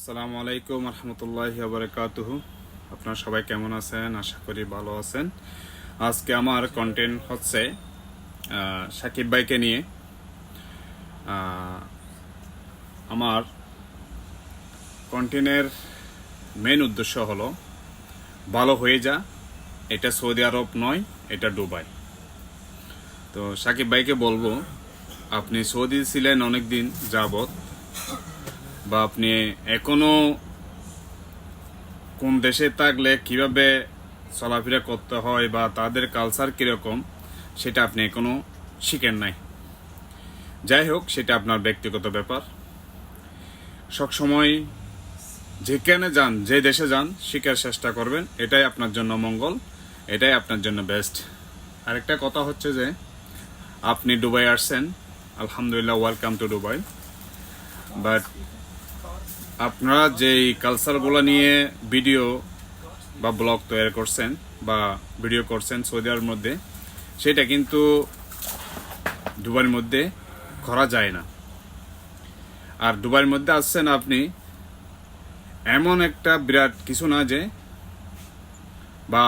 আসসালামু আলাইকুম রহমতুল্লাহ বারকাতুহু। আপনারা সবাই কেমন আছেন? আশা করি ভালো আছেন। আজকে আমার কন্টেন্ট হচ্ছে সাকিব ভাইকে নিয়ে। আমার কন্টেন্টের মেন উদ্দেশ্য হলো, ভালো হয়ে যা, এটা সৌদি আরব নয়, এটা দুবাই। তো সাকিব ভাইকে বলব, আপনি সৌদি ছিলেন অনেক দিন যাবত বা আপনি এখনও কোন দেশে থাকলে কীভাবে চলাফেরা করতে হয় বা তাদের কালচার কীরকম, সেটা আপনি এখনও শিখেন নাই। যাই হোক, সেটা আপনার ব্যক্তিগত ব্যাপার। সবসময় যেখানে যান, যে দেশে যান, শিখার চেষ্টা করবেন। এটাই আপনার জন্য মঙ্গল, এটাই আপনার জন্য বেস্ট আরেকটা কথা হচ্ছে যে, আপনি দুবাই আসছেন, আলহামদুলিল্লাহ ওয়েলকাম টু দুবাই। বাট আপনারা যেই কালচারগুলো নিয়ে ভিডিও বা ব্লগ তৈরি করছেন বা ভিডিও করছেন সৌদি আরবের মধ্যে, সেটা কিন্তু দুবাইয়ের মধ্যে করা যায় না। আর দুবাইয়ের মধ্যে আসছেন আপনি, এমন একটা বিরাট কিছু না যে, বা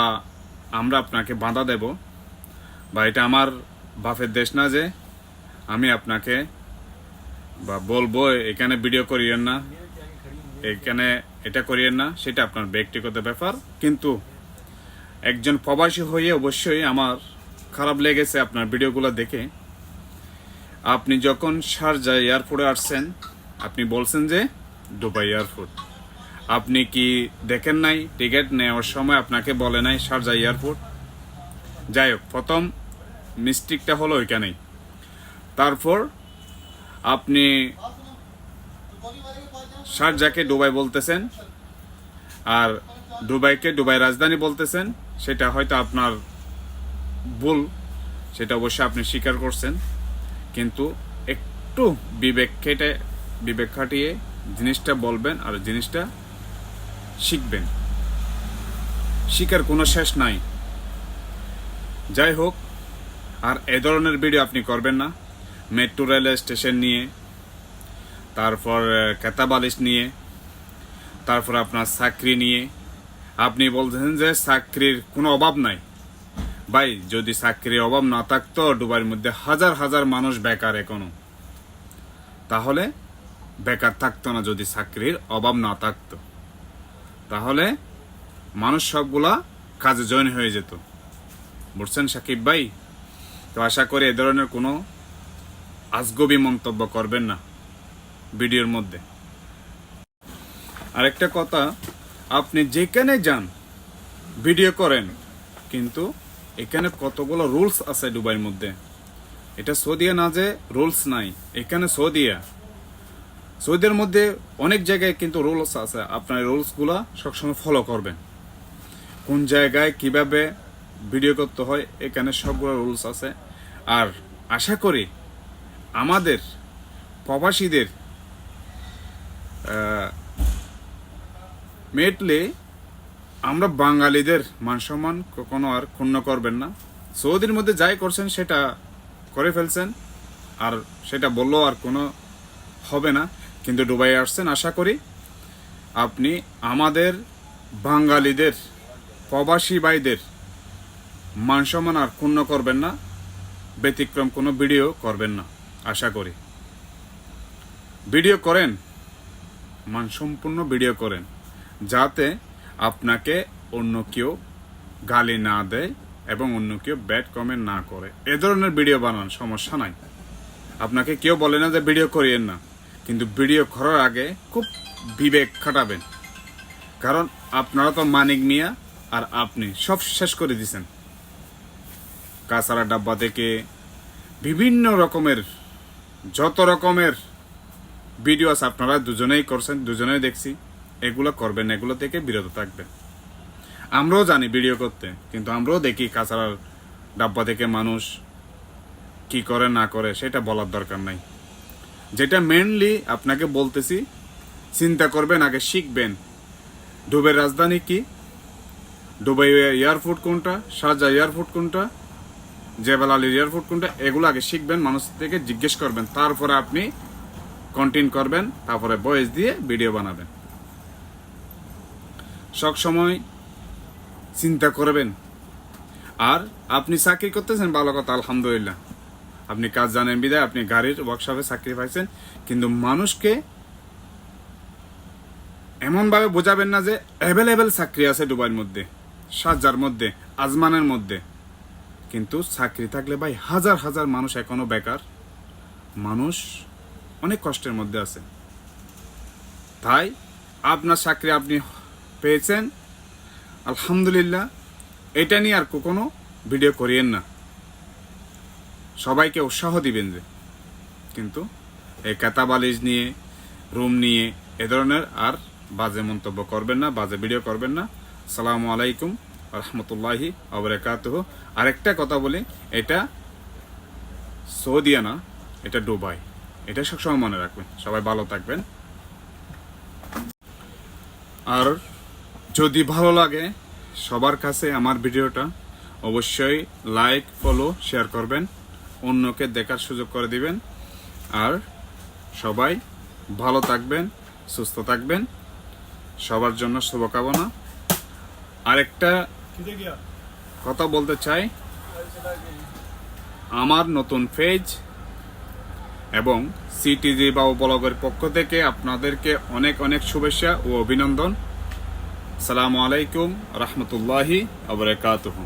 আমরা আপনাকে বাঁধা দেব, বা এটা আমার বাপের দেশ না যে, আমি আপনাকে বা বলব এখানে ভিডিও করিয়েন না। এখানে এটা করিয়েন না, সেটা আপনার ব্যক্তিগত ব্যাপার। কিন্তু একজন প্রবাসী হয়ে অবশ্যই আমার খারাপ লেগেছে আপনার ভিডিওগুলো দেখে। আপনি যখন শারজা এয়ারপোর্টে আসছেন, আপনি বলছেন যে দুবাই এয়ারপোর্ট। আপনি কি দেখেন নাই, টিকিট নেওয়ার সময় আপনাকে বলে নাই শারজা এয়ারপোর্ট? যাই হোক, প্রথম মিস্টেকটা হলো ওইখানেই। তারপর আপনি শারজাকে দুবাই বলতেছেন আর দুবাইকে দুবাই রাজধানী বলতেছেন, সেটা হয়তো আপনার ভুল, সেটা অবশ্যই আপনি স্বীকার করছেন। কিন্তু একটু বিবেক খেটে বিবেক খাটিয়ে জিনিসটা বলবেন আর জিনিসটা শিখবেন। শিখার কোনো শেষ নাই। যাই হোক, আর এ ধরনের ভিডিও আপনি করবেন না। মেট্রো রেল স্টেশন নিয়ে তারপর কেতাবালিশ নিয়ে, তারপর আপনার চাকরি নিয়ে। আপনি বলছেন যে চাকরির কোনো অভাব নাই। ভাই, যদি চাকরির অভাব না থাকতো ডুবাইয়ের মধ্যে হাজার হাজার মানুষ বেকার এখনও। তাহলে বেকার থাকতো না যদি চাকরির অভাব না থাকতো। তাহলে মানুষ সবগুলা কাজে জয়েন হয়ে যেত। বুঝছেন, সাকিব ভাই? তো আশা করি এ ধরনের কোনো আজগবি মন্তব্য করবেন না। ভিডিওর মধ্যে। আরেকটা কথা, আপনি যেখানে যান, ভিডিও করেন, কিন্তু এখানে কতগুলো রুলস আছে দুবাইয়ের মধ্যে? এটা সৌদিয়া না যে রুলস নাই, এখানে সৌদিয়া। সৌদির মধ্যে অনেক জায়গায় কিন্তু রুলস আছে, আপনার রুলসগুলো সবসময় ফলো করবেন। কোন জায়গায় কীভাবে ভিডিও করতে হয়, এখানে সবগুলো রুলস আছে। আর আশা করি আমাদের প্রবাসীদের মেটলি আমরা বাঙালিদের মান সম্মান কখনো আর ক্ষুণ্ণ করবেন না। সৌদির মধ্যে যাই করছেন সেটা করে ফেলছেন, আর সেটা বললেও আর কোনো হবে না। কিন্তু দুবাই আসছেন, আশা করি আপনি আমাদের বাঙালিদের, প্রবাসী ভাইদের মান সম্মান আর ক্ষুণ্ণ করবেন না, ব্যতিক্রম কোনো ভিডিও করবেন না, আশা করি। ভিডিও করেন মানসম্পূর্ণ ভিডিও করেন, যাতে আপনাকে অন্য কেউ গালি না দেয় এবং অন্য কেউ ব্যাড কমেন্ট না করে। এ ধরনের ভিডিও বানান, সমস্যা নাই। আপনাকে কেউ বলে না যে ভিডিও করিয়েন না, কিন্তু ভিডিও করার আগে খুব বিবেক খাটাবেন। কারণ আপনারা তো মানিক মিয়া আর আপনি সব শেষ করে দিছেন। কাঁচারা ডাব্বা থেকে বিভিন্ন রকমের, যত রকমের ভিডিও আছে, আপনারা দুজনেই করছেন, দুজনেই দেখছি। এগুলো করবেন, এগুলো থেকে বিরত থাকবেন। আমরাও জানি ভিডিও করতে, কিন্তু আমরাও দেখি কাঁচারার ডাব্বা থেকে মানুষ কি করে, না করে, সেটা বলার দরকার নাই। যেটা মেনলি আপনাকে বলতেছি, চিন্তা করবেন, আগে শিখবেন। ডুবের রাজধানী কি? ডুবাই এয়ারপোর্ট কোনটা? শারজা এয়ারপোর্ট কোনটা? জেবেল আলীর এয়ারপোর্ট কোনটা? এগুলো আগে শিখবেন, মানুষ থেকে জিজ্ঞেস করবেন। তারপরে আপনি কন্টিনিউ করবেন, তারপরে বয়েস দিয়ে ভিডিও বানাবেন। সবসময় চিন্তা করবেন, আর আপনি চাকরি করতেছেন, ভালো কথা, আলহামদুলিল্লাহ। আপনি কাজ জানেন বিদায়, আপনি গাড়ির ওয়ার্কশপে চাকরি পাইছেন, কিন্তু মানুষকে এমনভাবে বোঝাবেন না যে অ্যাভেলেবেল চাকরি আছে দুবাইয়ের মধ্যে সাজার মধ্যে, আজমানের মধ্যে। কিন্তু চাকরি থাকলে ভাই, হাজার হাজার মানুষ এখনও বেকার। মানুষ অনেক কষ্টের মধ্যে আছে। তাই আপনার চাকরি আপনি পেয়েছেন। আলহামদুলিল্লাহ, এটা নিয়ে আর কোনো ভিডিও করিয়েন না। সবাইকে উৎসাহ দিবেন যে, কিন্তু এই কাতা বালিশ নিয়ে, রুম নিয়ে এ ধরনের আর বাজে মন্তব্য করবেন না, বাজে ভিডিও করবেন না। সালামু আলাইকুম রহমতুল্লাহি আবরাকাতহ আরেকটা কথা বলি, এটা সৌদিয়া না এটা দুবাই। এটা সবসময় মনে রাখবেন। সবাই ভালো থাকবেন। আর যদি ভালো লাগে সবার কাছে আমার ভিডিওটা, অবশ্যই লাইক, ফলো, শেয়ার করবেন। অন্যকে দেখার সুযোগ করে দিবেন। আর সবাই ভালো থাকবেন, সুস্থ থাকবেন। সবার জন্য শুভকামনা। আরেকটা কথা বলতে চাই। আমার নতুন পেজ এবং সিটিজি বা ব্লগের পক্ষ থেকে আপনাদেরকে অনেক অনেক শুভেচ্ছা ও অভিনন্দন। সালামু আলাইকুম রহমতুল্লাহি আবরাকাতুহ